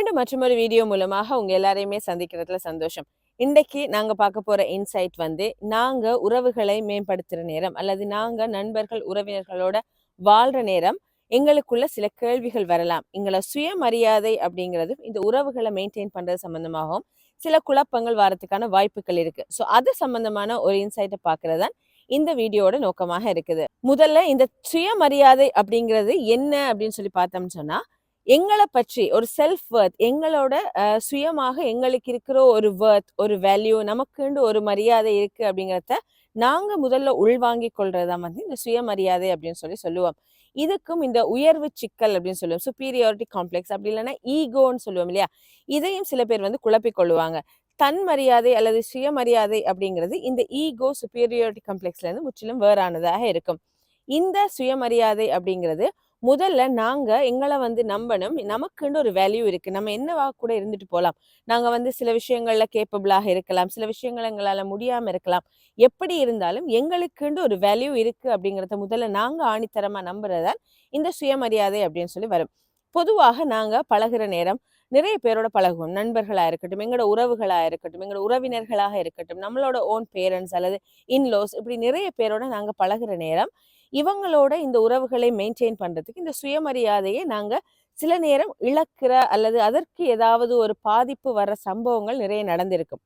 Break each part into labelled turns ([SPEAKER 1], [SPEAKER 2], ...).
[SPEAKER 1] மீண்டும் மற்றொரு வீடியோ மூலமாக உங்க எல்லாரையுமே சந்திக்கிறதுல சந்தோஷம். இன்றைக்கு நாங்கள் பார்க்க போகிற இன்சைட் வந்து நாங்கள் உறவுகளை மேம்படுத்துகிற நேரம் அல்லது நாங்கள் நண்பர்கள் உறவினர்களோட வாழ்கிற நேரம் எங்களுக்குள்ள சில கேள்விகள் வரலாம். எங்களை சுயமரியாதை அப்படிங்கிறது இந்த உறவுகளை மெயின்டைன் பண்ணுறது சம்மந்தமாகவும் சில குழப்பங்கள் வரதுக்கான வாய்ப்புகள் இருக்கு. ஸோ அது சம்மந்தமான ஒரு இன்சைட்டை பார்க்கறது தான் இந்த வீடியோட நோக்கமாக இருக்குது. முதல்ல இந்த சுயமரியாதை அப்படிங்கிறது என்ன அப்படின்னு சொல்லி பார்த்தோம்னு சொன்னால் எங்களை பற்றி ஒரு செல்ஃப் வர்த் எங்களோட சுயமாக எங்களுக்கு இருக்கிற ஒரு வர்த் ஒரு வேல்யூ நமக்குண்டு ஒரு மரியாதை இருக்கு அப்படிங்கிறத நாங்க முதல்ல உள்வாங்கி கொள்றதா வந்து இந்த சுயமரியாதை அப்படின்னு சொல்லி சொல்லுவோம். இதுக்கும் இந்த உயர்வு சிக்கல் அப்படின்னு சொல்லுவோம். சுப்பீரியாரிட்டி காம்ப்ளெக்ஸ் அப்படி இல்லைன்னா ஈகோன்னு சொல்லுவோம் இல்லையா? இதையும் சில பேர் வந்து குழப்பிக் கொள்ளுவாங்க. தன் மரியாதை அல்லது சுயமரியாதை அப்படிங்கிறது இந்த ஈகோ சுப்பீரியாரிட்டி காம்ப்ளெக்ஸ்ல இருந்து முற்றிலும் வேறானதாக இருக்கும். இந்த சுயமரியாதை அப்படிங்கிறது முதல்ல நாங்க எங்களை வந்து நம்பணும். நமக்குன்னு ஒரு வேல்யூ இருக்கு. நம்ம என்னவா கூட இருந்துட்டு போகலாம் நாங்க வந்து சில விஷயங்கள்ல கேப்பபிளாக இருக்கலாம். சில விஷயங்கள் எங்களால முடியாம இருக்கலாம். எப்படி இருந்தாலும் எங்களுக்குன்னு ஒரு வேல்யூ இருக்கு அப்படிங்கிறத முதல்ல நாங்க ஆணித்தரமா நம்புறதான் இந்த சுயமரியாதை அப்படின்னு சொல்லி வரும். பொதுவாக நாங்க பழகுற நேரம் நிறைய பேரோட பழகுவோம். நண்பர்களா இருக்கட்டும் எங்களோட உறவுகளா இருக்கட்டும் எங்களோட உறவினர்களாக இருக்கட்டும் நம்மளோட ஓன் பேரண்ட்ஸ் அல்லது இன்லோஸ் இப்படி நிறைய பேரோட நாங்க பழகுற நேரம் இவங்களோட இந்த உறவுகளை மெயின்டைன் பண்ணுறதுக்கு இந்த சுயமரியாதையை நாங்கள் சில நேரம் இழக்கிற அல்லது அதற்கு ஏதாவது ஒரு பாதிப்பு வர்ற சம்பவங்கள் நிறைய நடந்திருக்கும்.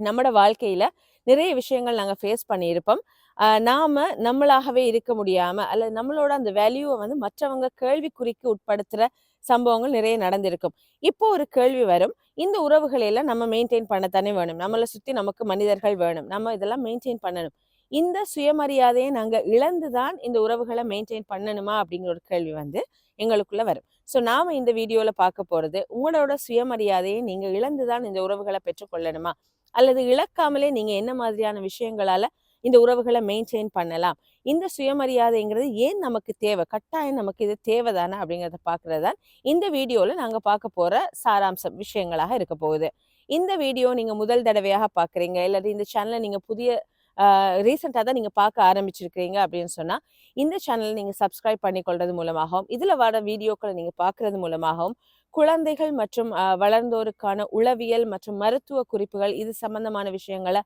[SPEAKER 1] நம்மளோட வாழ்க்கையில் நிறைய விஷயங்கள் நாங்கள் ஃபேஸ் பண்ணியிருப்போம். நாம் நம்மளாகவே இருக்க முடியாமல் அல்லது நம்மளோட அந்த வேல்யூவை வந்து மற்றவங்க கேள்விக்குறிக்கு உட்படுத்துகிற சம்பவங்கள் நிறைய நடந்திருக்கும். இப்போ ஒரு கேள்வி வரும். இந்த உறவுகளை எல்லாம் நம்ம மெயின்டைன் பண்ணத்தானே வேணும்? நம்மளை சுற்றி நமக்கு மனிதர்கள் வேணும். நம்ம இதெல்லாம் மெயின்டைன் பண்ணணும். இந்த சுயமரியாதையை நாங்கள் இழந்து தான் இந்த உறவுகளை மெயின்டைன் பண்ணணுமா அப்படிங்கிற ஒரு கேள்வி வந்து எங்களுக்குள்ள வரும். ஸோ நாம் இந்த வீடியோவில் பார்க்க போகிறது உங்களோட சுயமரியாதையை நீங்கள் இழந்து தான் இந்த உறவுகளை பெற்றுக்கொள்ளணுமா? அல்லது இழக்காமலே நீங்கள் என்ன மாதிரியான விஷயங்களால் இந்த உறவுகளை மெயின்டைன் பண்ணலாம்? இந்த சுயமரியாதைங்கிறது ஏன் நமக்கு தேவை? கட்டாயம் நமக்கு இது தேவைதானே அப்படிங்கிறத பார்க்கறது தான் இந்த வீடியோவில் நாங்கள் பார்க்க போகிற சாராம்சம் விஷயங்களாக இருக்க போகுது. இந்த வீடியோ நீங்கள் முதல் தடவையாக பார்க்குறீங்க இல்லாட்டி இந்த சேனலை நீங்கள் புதிய ரீசெண்டாக தான் நீங்கள் பார்க்க ஆரம்பிச்சிருக்கிறீங்க அப்படின்னு சொன்னால் இந்த சேனலை நீங்கள் சப்ஸ்கிரைப் பண்ணிக்கொள்றது மூலமாகவும் இதில் வர வீடியோக்களை நீங்கள் பார்க்கறது மூலமாகவும் குழந்தைகள் மற்றும் வளர்ந்தோருக்கான உளவியல் மற்றும் மருத்துவ குறிப்புகள் இது சம்பந்தமான விஷயங்களை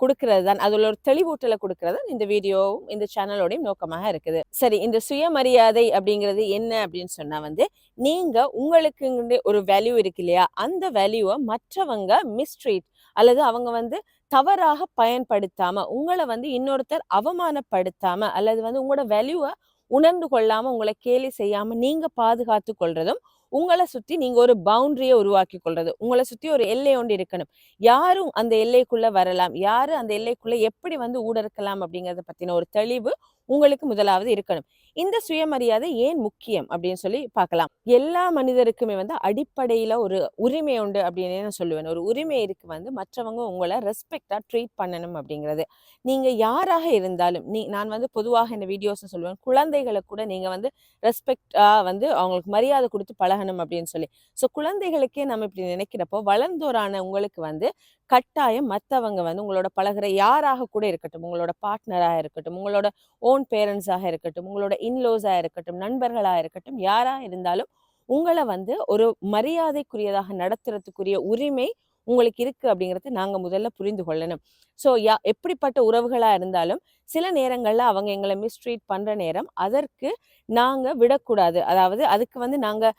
[SPEAKER 1] கொடுக்கறது தான். அதில் ஒரு தெளிவூட்டலை கொடுக்கறது தான் இந்த வீடியோவும் இந்த சேனலோடையும் நோக்கமாக இருக்குது. சரி இந்த சுயமரியாதை அப்படிங்கிறது என்ன அப்படின்னு சொன்னா வந்து நீங்க உங்களுக்கு ஒரு வேல்யூ இருக்கு இல்லையா? அந்த வேல்யூவை மற்றவங்க மிஸ்ட்ரீட் அல்லது அவங்க வந்து தவறாக பயன்படுத்தாம உங்களை வந்து இன்னொருத்தர் அவமானப்படுத்தாம அல்லது வந்து உங்களோட வேல்யூவை உணர்ந்து கொள்ளாம உங்களை கேலி செய்யாம நீங்க பாதுகாத்து கொள்றதும் உங்களை சுத்தி நீங்க ஒரு பவுண்டரியை உருவாக்கி கொள்றது உங்களை சுத்தி ஒரு எல்லை ஒன்று இருக்கணும். யாரும் அந்த எல்லைக்குள்ள வரலாம் யாரு அந்த எல்லைக்குள்ள எப்படி வந்து ஊடறுக்கலாம் அப்படிங்கறத பத்தின ஒரு தெளிவு உங்களுக்கு முதலாவது இருக்கணும். இந்த சுயமரியாதை ஏன் முக்கியம் அப்படின்னு சொல்லி பார்க்கலாம். எல்லா மனிதருக்குமே வந்து அடிப்படையில ஒரு உரிமை உண்டு அப்படின்னு நான் சொல்லுவேன். ஒரு உரிமை இருக்கு வந்து மற்றவங்க உங்களை ரெஸ்பெக்டா ட்ரீட் பண்ணணும் அப்படிங்கிறது. நீங்க யாராக இருந்தாலும் நீ நான் வந்து பொதுவாக இந்த வீடியோஸ் சொல்லுவேன். குழந்தைகளை கூட நீங்க வந்து ரெஸ்பெக்டா வந்து அவங்களுக்கு மரியாதை கொடுத்து பழகணும் அப்படின்னு சொல்லி. ஸோ குழந்தைகளுக்கே நம்ம இப்படி நினைக்கிறப்போ வளர்ந்தோரான உங்களுக்கு வந்து கட்டாயம் மற்றவங்க வந்து உங்களோட பழகுற யாராக கூட இருக்கட்டும் உங்களோட பார்ட்னராக இருக்கட்டும் உங்களோட ஓன் பேரண்ட்ஸாக இருக்கட்டும் உங்களோட இன்லோஸாக இருக்கட்டும் நண்பர்களாக இருக்கட்டும் யாராக இருந்தாலும் உங்களை வந்து ஒரு மரியாதைக்குரியதாக நடத்துறதுக்குரிய உரிமை உங்களுக்கு இருக்கு அப்படிங்கறத நாங்கள் முதல்ல புரிந்து கொள்ளணும். ஸோ யா எப்படிப்பட்ட உறவுகளாக இருந்தாலும் சில நேரங்களில் அவங்க எங்களை மிஸ்ட்ரீட் பண்ணுற நேரம் அதற்கு நாங்கள் விடக்கூடாது. அதாவது அதுக்கு வந்து நாங்கள்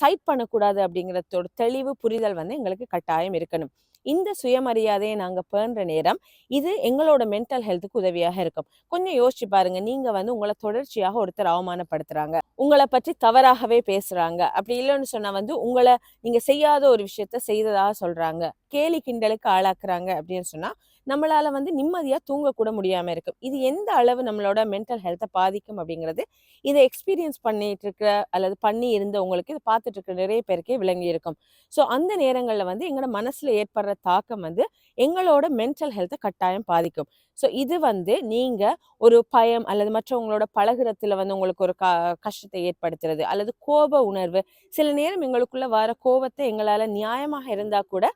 [SPEAKER 1] சைட் பண்ணக்கூடாது அப்படிங்கிறதோட தெளிவு புரிதல் வந்து எங்களுக்கு கட்டாயம் இருக்கணும். இந்த சுயமரியாதையை நாங்கள் பேணுற நேரம் இது எங்களோட மென்டல் ஹெல்த்துக்கு உதவியாக இருக்கும். கொஞ்சம் யோசிச்சு பாருங்க நீங்க வந்து உங்களை தொடர்ச்சியாக ஒருத்தர் அவமானப்படுத்துறாங்க. உங்களை பற்றி தவறாகவே பேசுறாங்க. அப்படி இல்லைன்னு சொன்னா வந்து உங்களை நீங்க செய்யாத ஒரு விஷயத்த செய்ததாக சொல்றாங்க. கேலி கிண்டலுக்கு ஆளாக்குறாங்க அப்படின்னு சொன்னா நம்மளால் வந்து நிம்மதியாக தூங்கக்கூட முடியாமல் இருக்கும் இது எந்த அளவு நம்மளோட மென்டல் ஹெல்த்தை பாதிக்கும் அப்படிங்கிறது இதை எக்ஸ்பீரியன்ஸ் பண்ணிட்டு இருக்கிற அல்லது பண்ணி இருந்தவங்களுக்கு இதை பார்த்துட்டு இருக்கிற நிறைய பேருக்கே விளங்கி இருக்கும். ஸோ அந்த நேரங்களில் வந்து எங்களோட மனசில் ஏற்படுற தாக்கம் வந்து எங்களோட மென்டல் ஹெல்த்தை கட்டாயம் பாதிக்கும். ஸோ இது வந்து நீங்கள் ஒரு பயம் அல்லது மற்றவங்களோட பழகுறத்தில் வந்து உங்களுக்கு ஒரு க கஷ்டத்தை ஏற்படுத்துறது அல்லது கோப உணர்வு சில நேரம் எங்களுக்குள்ள வர கோபத்தை எங்களால் நியாயமாக இருந்தால் கூட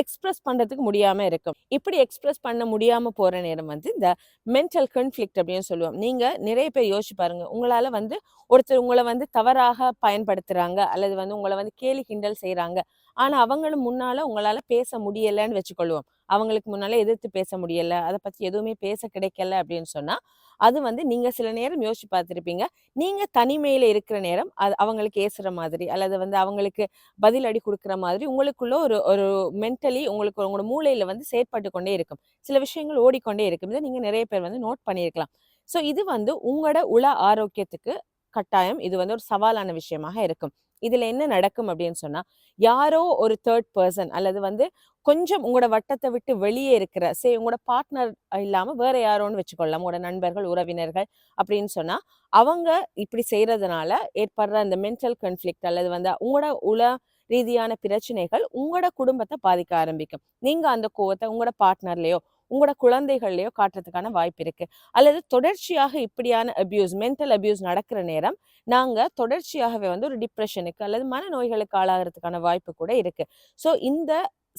[SPEAKER 1] எக்ஸ்பிரஸ் பண்ணுறதுக்கு முடியாமல் இருக்கும். இப்படி எக்ஸ்பிரஸ் பண்ண முடியாமல் போகிற நேரம் வந்து இந்த மென்டல் கன்ஃப்ளிக்ட் அப்படின்னு சொல்லுவோம். நீங்கள் நிறைய பேர் யோசிச்சு பாருங்க. உங்களால் வந்து ஒருத்தர் உங்களை வந்து தவறாக பயன்படுத்துகிறாங்க அல்லது வந்து உங்களை வந்து கேலி கிண்டல் செய்கிறாங்க ஆனால் அவங்களும் முன்னால் உங்களால் பேச முடியலைன்னு வச்சுக்கொள்வோம். அவங்களுக்கு முன்னால் எதிர்த்து பேச முடியல. அதை பற்றி எதுவுமே பேச கிடைக்கல அப்படின்னு சொன்னால் அது வந்து நீங்கள் சில நேரம் யோசிச்சு பார்த்துருப்பீங்க. நீங்கள் தனிமையில் இருக்கிற நேரம் அது அவங்களுக்கு ஏசுகிற மாதிரி அல்லது வந்து அவங்களுக்கு பதில் அடி கொடுக்குற மாதிரி உங்களுக்குள்ள ஒரு ஒரு மென்டலி உங்களுக்கு உங்களோட மூளையில் வந்து செயற்பட்டு கொண்டே இருக்கும். சில விஷயங்கள் ஓடிக்கொண்டே இருக்கும். இதை நீங்கள் நிறைய பேர் வந்து நோட் பண்ணியிருக்கலாம். ஸோ இது வந்து உங்களோட உள ஆரோக்கியத்துக்கு கட்டாயம் இது வந்து ஒரு சவாலான விஷயமாக இருக்கும். இதில் என்ன நடக்கும் அப்படின்னு சொன்னால் யாரோ ஒரு தேர்ட் பர்சன் அல்லது வந்து கொஞ்சம் உங்களோட வட்டத்தை விட்டு வெளியே இருக்கிற சே உங்களோட பார்ட்னர் இல்லாமல் வேற யாரோன்னு வச்சுக்கொள்ளலாம் உங்களோட நண்பர்கள் உறவினர்கள் அப்படின்னு சொன்னால் அவங்க இப்படி செய்கிறதுனால ஏற்படுற அந்த மென்டல் கன்ஃப்ளிக்ட் அல்லது வந்து உங்களோட உள ரீதியான பிரச்சனைகள் உங்களோட குடும்பத்தை பாதிக்க ஆரம்பிக்கும். நீங்கள் அந்த கோவத்தை உங்களோட பார்ட்னர்லேயோ உங்களோட குழந்தைகள்லையோ காட்டுறதுக்கான வாய்ப்பு இருக்கு. அல்லது தொடர்ச்சியாக இப்படியான அபியூஸ் மென்டல் அபியூஸ் நடக்கிற நேரம் நாங்க தொடர்ச்சியாகவே வந்து ஒரு டிப்ரெஷனுக்கு அல்லது மனநோய்களுக்கு ஆளாகிறதுக்கான வாய்ப்பு கூட இருக்கு. ஸோ இந்த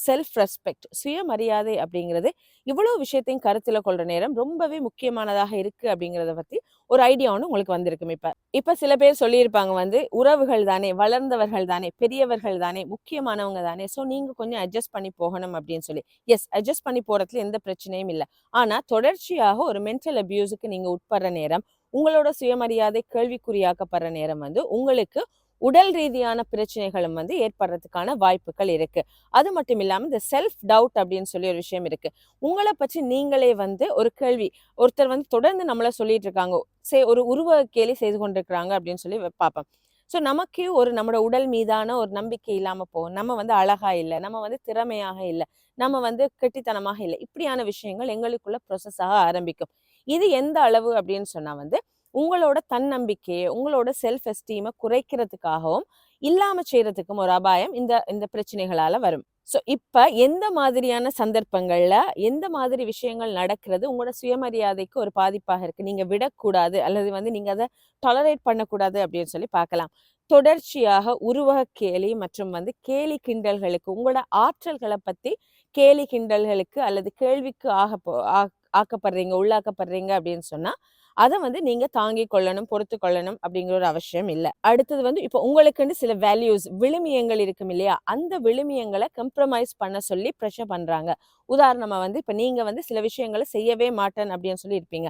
[SPEAKER 1] செல்ஃப் ரெஸ்பெக்ட் சுயமரியாதை அப்படிங்கிறது இவ்வளோ விஷயத்தையும் கருத்தில் கொள்ற நேரம் ரொம்பவே முக்கியமானதாக இருக்கு அப்படிங்கிறத பத்தி ஒரு ஐடியா ஒன்று உங்களுக்கு வந்திருக்கும் இப்போ. இப்போ சில பேர் சொல்லியிருப்பாங்க வந்து உறவுகள் தானே வளர்ந்தவர்கள் தானே பெரியவர்கள் தானே முக்கியமானவங்க தானே. ஸோ நீங்கள் கொஞ்சம் அட்ஜஸ்ட் பண்ணி போகணும் அப்படின்னு சொல்லி. எஸ் அட்ஜஸ்ட் பண்ணி போகிறதுல எந்த பிரச்சனையும் இல்லை. ஆனால் தொடர்ச்சியாக ஒரு மென்டல் அபியூஸுக்கு நீங்கள் உட்படுற நேரம் உங்களோட சுயமரியாதை கேள்விக்குறியாக்கப்படுற நேரம் வந்து உங்களுக்கு உடல் ரீதியான பிரச்சனைகளும் வந்து ஏற்படுறதுக்கான வாய்ப்புகள் இருக்கு. அது மட்டும் இல்லாமல் இந்த செல்ஃப் டவுட் அப்படின்னு சொல்லி ஒரு விஷயம் இருக்கு. உங்களை பற்றி நீங்களே வந்து ஒரு கேள்வி ஒருத்தர் வந்து தொடர்ந்து நம்மள சொல்லிட்டு இருக்காங்க. சே ஒரு உருவ கேலி செய்து கொண்டிருக்கிறாங்க அப்படின்னு சொல்லி பார்ப்போம். ஸோ நமக்கே ஒரு நம்மளோட உடல் மீதான ஒரு நம்பிக்கை இல்லாமல் போகும். நம்ம வந்து அழகா இல்லை நம்ம வந்து திறமையாக இல்லை நம்ம வந்து கெட்டித்தனமாக இல்லை. இப்படியான விஷயங்கள் எங்களுக்குள்ள ப்ரொசஸ் ஆக ஆரம்பிக்கும். இது எந்த அளவு அப்படின்னு சொன்னா வந்து உங்களோட தன்னம்பிக்கையை உங்களோட செல்ஃப் எஸ்டீமை குறைக்கிறதுக்காகவும் இல்லாம செய்யறதுக்கும் ஒரு அபாயம் இந்த இந்த பிரச்சனைகளால வரும். ஸோ இப்போ எந்த மாதிரியான சந்தர்ப்பங்களில் எந்த மாதிரி விஷயங்கள் நடக்கிறது உங்களோட சுயமரியாதைக்கு ஒரு பாதிப்பாக இருக்கு? நீங்க விடக்கூடாது அல்லது வந்து நீங்க அதை டாலரேட் பண்ணக்கூடாது அப்படின்னு சொல்லி பார்க்கலாம். தொடர்ச்சியாக உருவக கேலி மற்றும் வந்து கேலி கிண்டல்களுக்கு உங்களோட ஆற்றல்களை பற்றி கேலி கிண்டல்களுக்கு அல்லது கேள்விக்கு ஆக போ- ஆ- ஆக்கப்படுறீங்க உள்ளாக்கப்படுறீங்க அப்படின்னு சொன்னா அதை வந்து நீங்க தாங்கி கொள்ளணும் பொறுத்து கொள்ளணும் அப்படிங்கிற ஒரு அவசியம் இல்லை. அடுத்தது வந்து இப்போ உங்களுக்குன்னு சில வேல்யூஸ் விழுமியங்கள் இருக்கும் இல்லையா? அந்த விழுமியங்களை கம்ப்ரமைஸ் பண்ண சொல்லி ப்ரெஷர் பண்றாங்க. உதாரணமா வந்து இப்போ நீங்க வந்து சில விஷயங்களை செய்யவே மாட்டேன் அப்படின்னு சொல்லி இருப்பீங்க.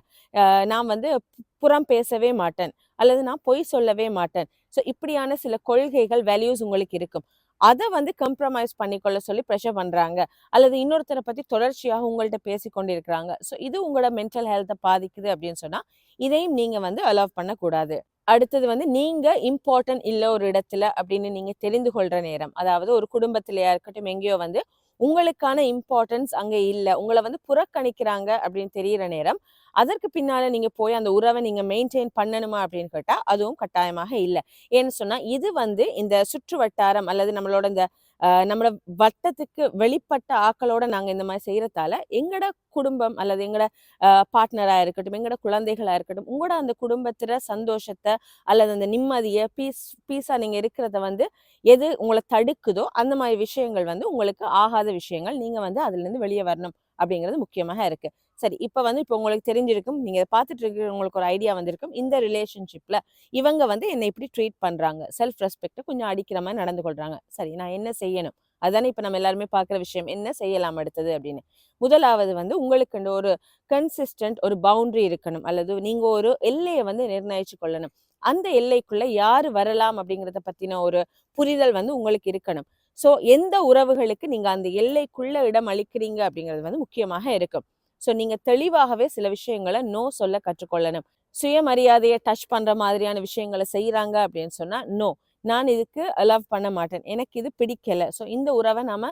[SPEAKER 1] நான் வந்து புறம் பேசவே மாட்டேன். அல்லது நான் பொய் சொல்லவே மாட்டேன். ஸோ இப்படியான சில கொள்கைகள் வேல்யூஸ் உங்களுக்கு இருக்கும். அதை வந்து கம்ப்ரமைஸ் பண்ணிக்கொள்ள சொல்லி ப்ரெஷர் பண்ணுறாங்க அல்லது இன்னொருத்தரை பற்றி தொடர்ச்சியாக உங்கள்கிட்ட பேசி கொண்டிருக்கிறாங்க ஸோ இது உங்களோட மென்டல் ஹெல்த்தை பாதிக்குது அப்படின்னு சொன்னால் இதையும் நீங்கள் வந்து அலோவ் பண்ணக்கூடாது. அடுத்தது வந்து நீங்க இம்பார்ட்டன்ட் இல்லை ஒரு இடத்துல அப்படின்னு நீங்க தெரிந்து கொள்ற நேரம். அதாவது ஒரு குடும்பத்திலயா இருக்கட்டும் எங்கேயோ வந்து உங்களுக்கான இம்பார்ட்டன்ஸ் அங்கே இல்லை. உங்களை வந்து புறக்கணிக்கிறாங்க அப்படின்னு தெரிகிற நேரம் அதற்கு பின்னால் நீங்கள் போய் அந்த உறவை நீங்கள் மெயின்டைன் பண்ணணுமா அப்படின்னு கேட்டால் அதுவும் கட்டாயமாக இல்லை. ஏன்னு சொன்னால் இது வந்து இந்த சுற்று வட்டாரம் அல்லது நம்மளோட இந்த நம்மளோட வட்டத்துக்கு வெளிப்பட்ட ஆக்களோட நாங்க இந்த மாதிரி செய்யறதால எங்கட குடும்பம் அல்லது எங்கட பார்ட்னரா இருக்கட்டும் எங்கட குழந்தைகளா இருக்கட்டும் உங்களோட அந்த குடும்பத்துல சந்தோஷத்தை அல்லது அந்த நிம்மதியை பீஸ் பீஸா நீங்க இருக்கிறத வந்து எது உங்களை தடுக்குதோ அந்த மாதிரி விஷயங்கள் வந்து உங்களுக்கு ஆகாத விஷயங்கள் நீங்க வந்து அதுல இருந்து வெளியே வரணும். அப்படிங்கிறது முக்கியமாக இருக்கு. சரி இப்போ வந்து இப்போ உங்களுக்கு தெரிஞ்சிருக்கும் நீங்க பார்த்துட்டு இருக்கிறவங்களுக்கு ஒரு ஐடியா வந்திருக்கும். இந்த ரிலேஷன்ஷிப்ல இவங்க வந்து என்னை இப்படி ட்ரீட் பண்றாங்க. செல்ஃப் ரெஸ்பெக்டை கொஞ்சம் அடிக்கிற மாதிரி நடந்து கொள்றாங்க. சரி நான் என்ன செய்யணும்? அதானே இப்போ நம்ம எல்லாருமே பார்க்குற விஷயம். என்ன செய்யலாம் அடுத்தது அப்படின்னு. முதலாவது வந்து உங்களுக்கு ஒரு கன்சிஸ்டன்ட் ஒரு பவுண்டரி இருக்கணும். அல்லது நீங்க ஒரு எல்லையை வந்து நிர்ணயிச்சு கொள்ளணும். அந்த எல்லைக்குள்ள யாரு வரலாம் அப்படிங்கிறத பத்தின ஒரு புரிதல் வந்து உங்களுக்கு இருக்கணும். ஸோ எந்த உறவுகளுக்கு நீங்கள் அந்த எல்லைக்குள்ள இடம் அளிக்கிறீங்க அப்படிங்கிறது வந்து முக்கியமாக இருக்கும். ஸோ நீங்க தெளிவாகவே சில விஷயங்களை நோ சொல்ல கற்றுக்கொள்ளணும். சுயமரியாதையை டச் பண்ற மாதிரியான விஷயங்களை செய்யறாங்க அப்படின்னு சொன்னால் நோ. நான் இதுக்கு லவ் பண்ண மாட்டேன். எனக்கு இது பிடிக்கல. ஸோ இந்த உறவை நாம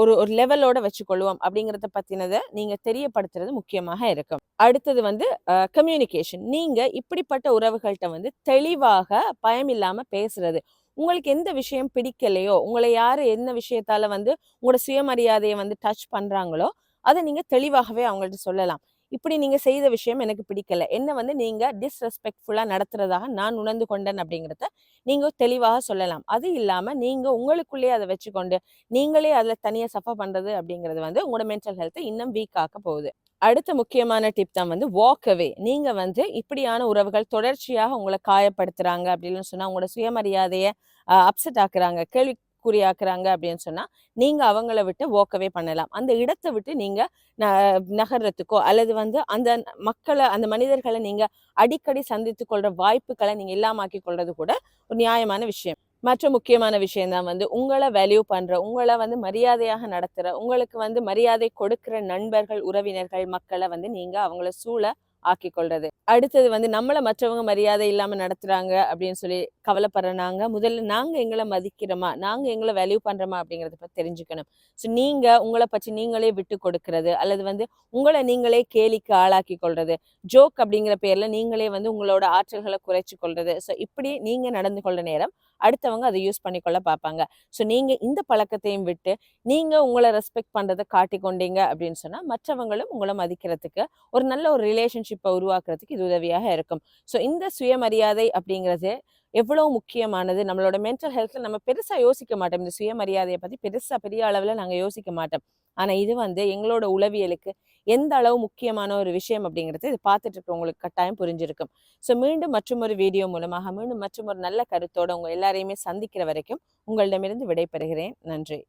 [SPEAKER 1] ஒரு ஒரு லெவலோட வச்சுக்கொள்வோம் அப்படிங்கறத பற்றினதை நீங்கள் தெரியப்படுத்துறது முக்கியமாக இருக்கும். அடுத்தது வந்து கம்யூனிகேஷன் நீங்கள் இப்படிப்பட்ட உறவுகள்கிட்ட வந்து தெளிவாக பயம் இல்லாமல் பேசுறது. உங்களுக்கு எந்த விஷயம் பிடிக்கலையோ உங்களை யார் என்ன விஷயத்தால வந்து உங்களோட சுயமரியாதையை வந்து டச் பண்ணுறாங்களோ அதை நீங்கள் தெளிவாகவே அவங்கள்ட்ட சொல்லலாம். இப்படி நீங்கள் செய்த விஷயம் எனக்கு பிடிக்கல. என்ன வந்து நீங்கள் டிஸ்ரெஸ்பெக்ட்ஃபுல்லாக நடத்துறதாக நான் உணர்ந்து கொண்டேன் அப்படிங்கிறத நீங்கள் தெளிவாக சொல்லலாம். அது இல்லாமல் நீங்கள் உங்களுக்குள்ளேயே அதை வச்சுக்கொண்டு நீங்களே அதில் தனியாக சஃபர் பண்ணுறது அப்படிங்கிறது வந்து உங்களோட மென்டல் ஹெல்த்தை இன்னும் வீக் ஆக்க போகுது. அடுத்த முக்கியமான டிப் தான் வந்து வாக் அவே நீங்கள் வந்து இப்படியான உறவுகள் தொடர்ச்சியாக உங்களை காயப்படுத்துறாங்க அப்படின்னு சொன்னால் உங்களோட சுயமரியாதையை அப்செட் ஆக்குறாங்க கேள்விக்குறியாக்குறாங்க அப்படின்னு சொன்னால் நீங்கள் அவங்கள விட்டு வாக்கவே பண்ணலாம். அந்த இடத்தை விட்டு நீங்கள் ந- நகர்றதுக்கோ அல்லது வந்து அந்த மக்களை அந்த மனிதர்களை நீங்கள் அடிக்கடி சந்தித்து கொள்கிற வாய்ப்புகளை நீங்கள் இல்லாமாக்கி கொள்வது கூட ஒரு நியாயமான விஷயம். மற்ற முக்கியமான விஷயம் தான் வந்து உங்களை வேல்யூ பண்ற உங்களை வந்து மரியாதையாக நடத்துற உங்களுக்கு வந்து மரியாதை கொடுக்கிற நண்பர்கள் உறவினர்கள் மக்களை வந்து நீங்க அவங்கள சூழ ஆக்கி கொள்றது அடுத்தது வந்து நம்மளை மற்றவங்க மரியாதை இல்லாம நடத்துறாங்க அப்படின்னு சொல்லி கவலைப்படுற நாங்கள் முதல்ல நாங்க எங்களை மதிக்கிறோமா? நாங்க எங்களை வேல்யூ பண்றோமா அப்படிங்கறத பத்தி தெரிஞ்சுக்கணும். ஸோ நீங்க உங்களை பற்றி நீங்களே விட்டு கொடுக்கறது அல்லது வந்து உங்களை நீங்களே கேலிக்கு ஆளாக்கி கொள்றது. ஜோக் அப்படிங்கிற பேர்ல நீங்களே வந்து உங்களோட ஆற்றல்களை குறைச்சு கொள்றது. ஸோ இப்படி நீங்க நடந்து கொள்ள நேரம் அடுத்தவங்க அதை யூஸ் பண்ணிக்கொள்ள பார்ப்பாங்க. ஸோ நீங்க இந்த பழக்கத்தையும் விட்டு நீங்க உங்களை ரெஸ்பெக்ட் பண்றதை காட்டிக்கொண்டீங்க அப்படின்னு சொன்னா மற்றவங்களும் உங்களை மதிக்கிறதுக்கு ஒரு நல்ல ஒரு ரிலேஷன்ஷிப் ரிலேஷன்ஷிப்பை உருவாக்குறதுக்கு இது உதவியாக இருக்கும். ஸோ இந்த சுயமரியாதை அப்படிங்கிறது எவ்வளவு முக்கியமானது? நம்மளோட மென்டல் ஹெல்த்தில் நம்ம பெருசா யோசிக்க மாட்டோம். இந்த சுயமரியாதையை பத்தி பெருசா பெரிய அளவுல நாங்க யோசிக்க மாட்டோம். ஆனா இது வந்து எங்களோட உளவியலுக்கு எந்த அளவு முக்கியமான ஒரு விஷயம் அப்படிங்கிறது இது பார்த்துட்டு இருக்கிறவங்களுக்கு கட்டாயம் புரிஞ்சிருக்கும். ஸோ மீண்டும் மற்றும் ஒரு வீடியோ மூலமாக மீண்டும் மற்றும் ஒரு நல்ல கருத்தோட உங்க எல்லாரையுமே சந்திக்கிற வரைக்கும் உங்களிடமிருந்து விடைபெறுகிறேன். நன்றி.